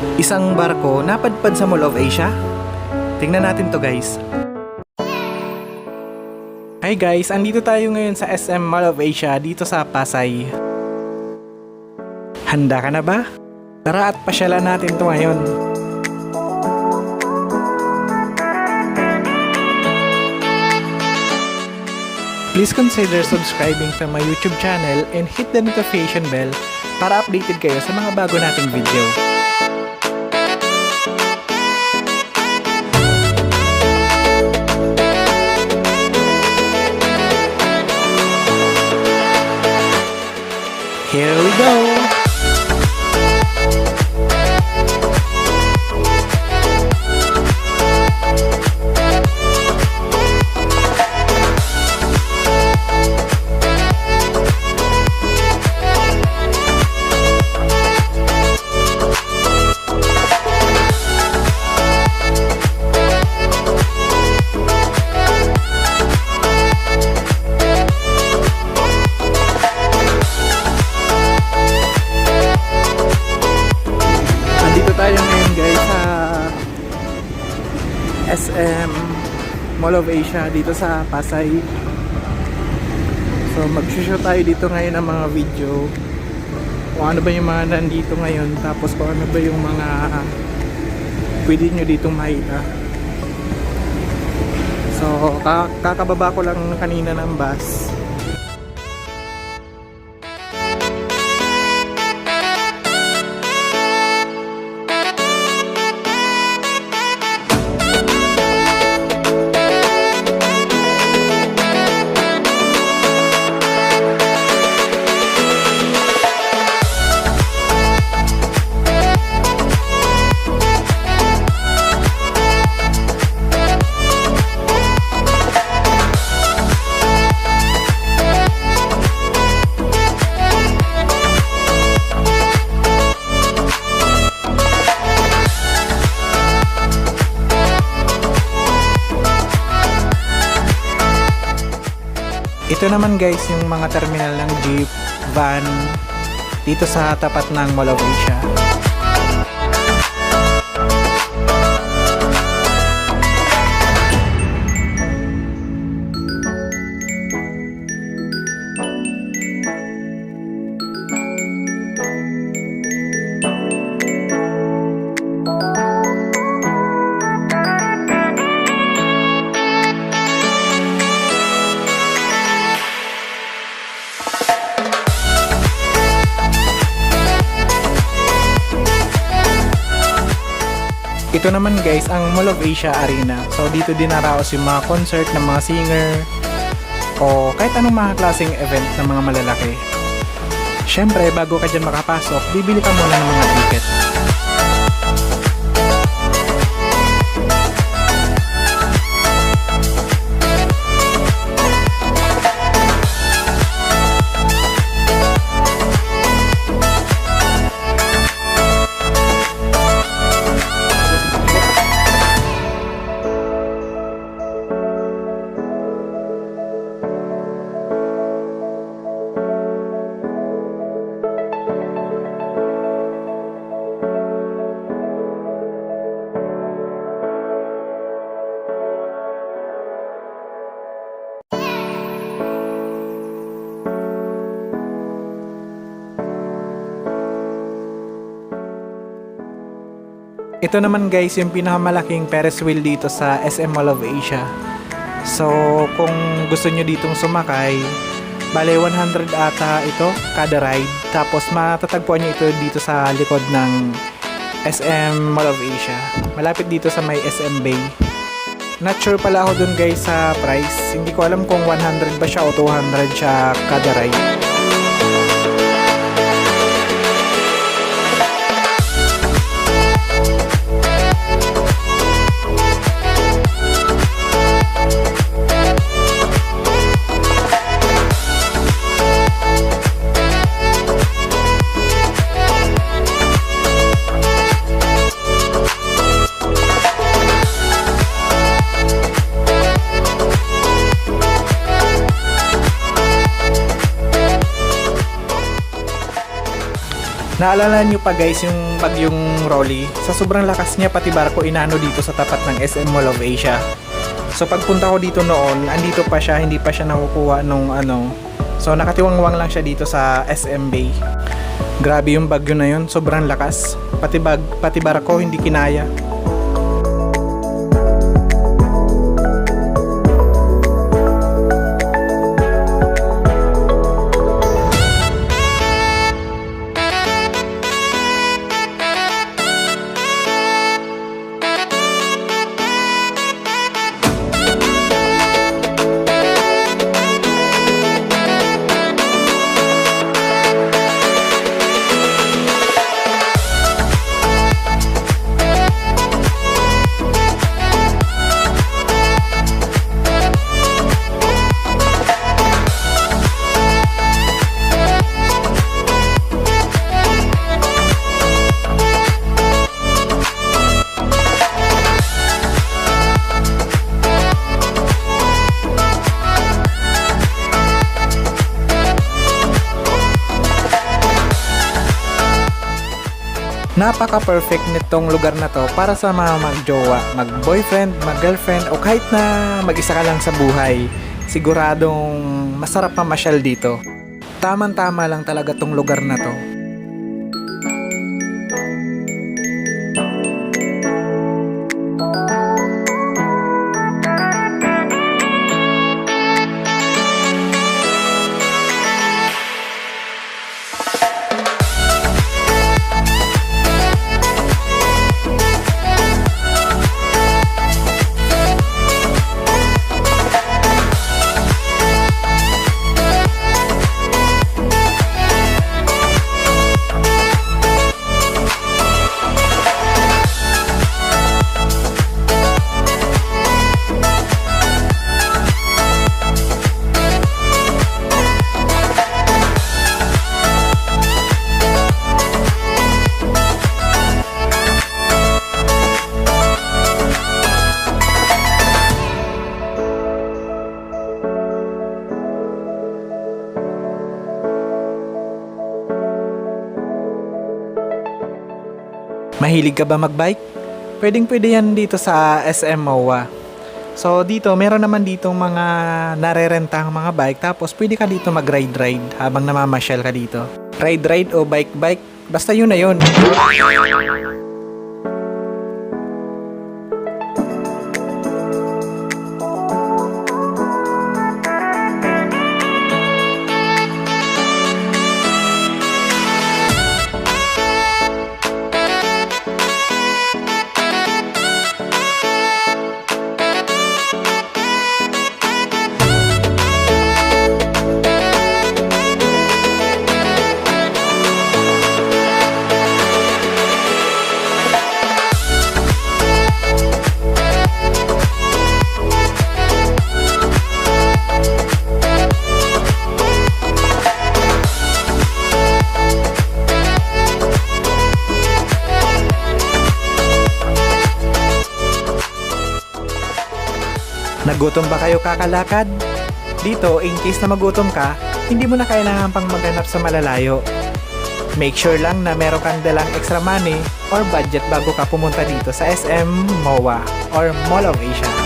Isang barko napadpad sa Mall of Asia? Tingnan natin to guys. Hi guys, andito tayo ngayon sa SM Mall of Asia dito sa Pasay. Handa ka na ba? Tara at pasyalan natin to ngayon. Please consider subscribing to my YouTube channel and hit the notification bell para updated kayo sa mga bago nating video. Here we go! SM Mall of Asia dito sa Pasay. So mag-shoot tayo dito ngayon ng mga video. Kung ano ba yung mga nandito ngayon tapos kung ano ba yung mga pwede nyo dito makita. So ka- kakababa ko lang kanina ng bus. Ito naman guys yung mga terminal ng jeep, van dito sa tapat ng Mall of. Naman guys ang Mall of Asia Arena. So dito din naraos yung mga concert ng mga singer o kahit anong mga klaseng event ng mga malalaki. Siyempre, bago ka dyan makapasok, bibili ka muna ng mga ticket. Ito naman guys yung pinakamalaking Ferris wheel dito sa SM Mall of Asia. So kung gusto nyo ditong sumakay, bale 100 ata ito kada ride. Tapos matatagpuan nyo ito dito sa likod ng SM Mall of Asia. Malapit dito sa may SM Bay. Not sure pala ako dun guys sa price. Hindi ko alam kung 100 ba siya o 200 siya kada ride. Naalala nyo pa guys yung bagyong Rolly? Sa sobrang lakas niya pati barko inano dito sa tapat ng SM Mall of Asia. So pagpunta ko dito noon, andito pa siya, hindi pa siya nakukuha nung ano. So nakatiwangwang lang siya dito sa SM Bay. Grabe yung bagyo na yun, sobrang lakas. Pati, bag, pati barko hindi kinaya. Napaka-perfect nitong lugar na to para sa mga magjowa, mag-boyfriend, mag-girlfriend o kahit na mag-isa ka lang sa buhay. Siguradong masarap mamasyal dito. Tamang-tama lang talaga tong lugar na to. Mahilig ka ba magbike? Pwedeng pwede yan dito sa SM MOA. So dito, meron naman dito mga narerentang mga bike tapos pwede ka dito mag-ride-ride habang namamasyal ka dito. Ride-ride o bike-bike, basta yun na yun. Nagutom ba kayo kakalakad? Dito, in case na magutom ka, hindi mo na kailangan pang maghanap sa malalayo. Make sure lang na meron kang dalang extra money or budget bago ka pumunta dito sa SM MOA or Mall of Asia.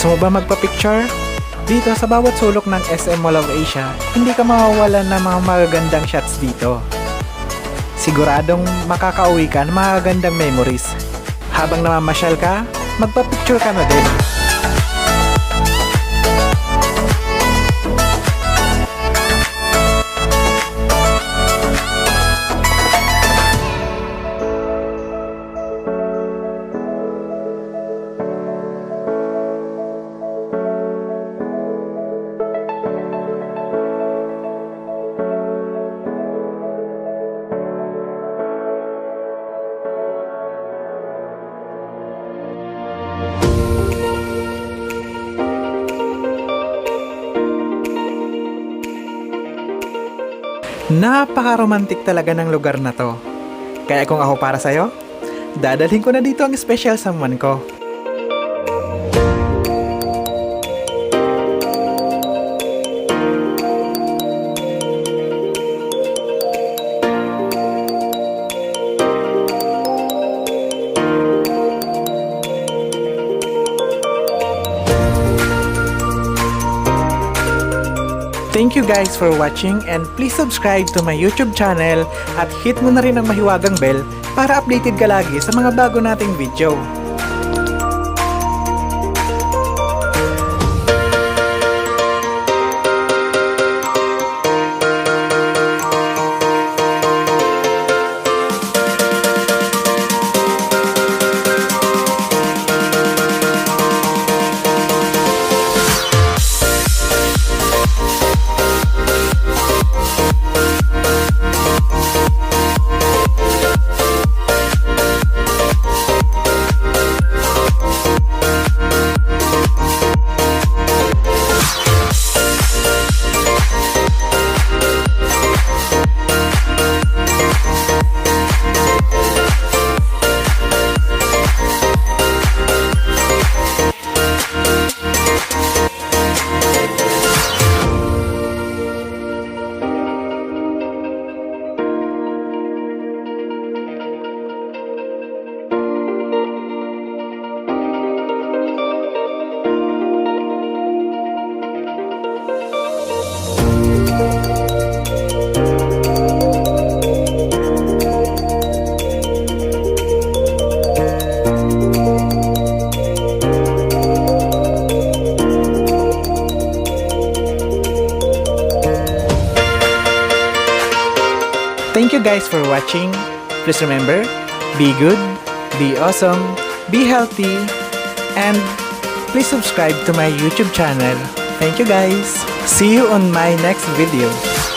Gusto mo ba magpa-picture? Dito sa bawat sulok ng SM Mall of Asia, hindi ka mawawalan ng mga magagandang shots dito. Siguradong makakauwi ka ng mga gandang memories. Habang namamasyal ka, magpa-picture ka na din. Napaka-romantic talaga ng lugar na to. Kaya kung ako para sa'yo, dadalhin ko na dito ang special someone ko. Thank you guys for watching and please subscribe to my YouTube channel at hit mo na rin ang mahiwagang bell para updated ka lagi sa mga bago nating video. Thank you guys for watching. Please remember, be good, be awesome, be healthy, and please subscribe to my YouTube channel. Thank you guys. See you on my next video.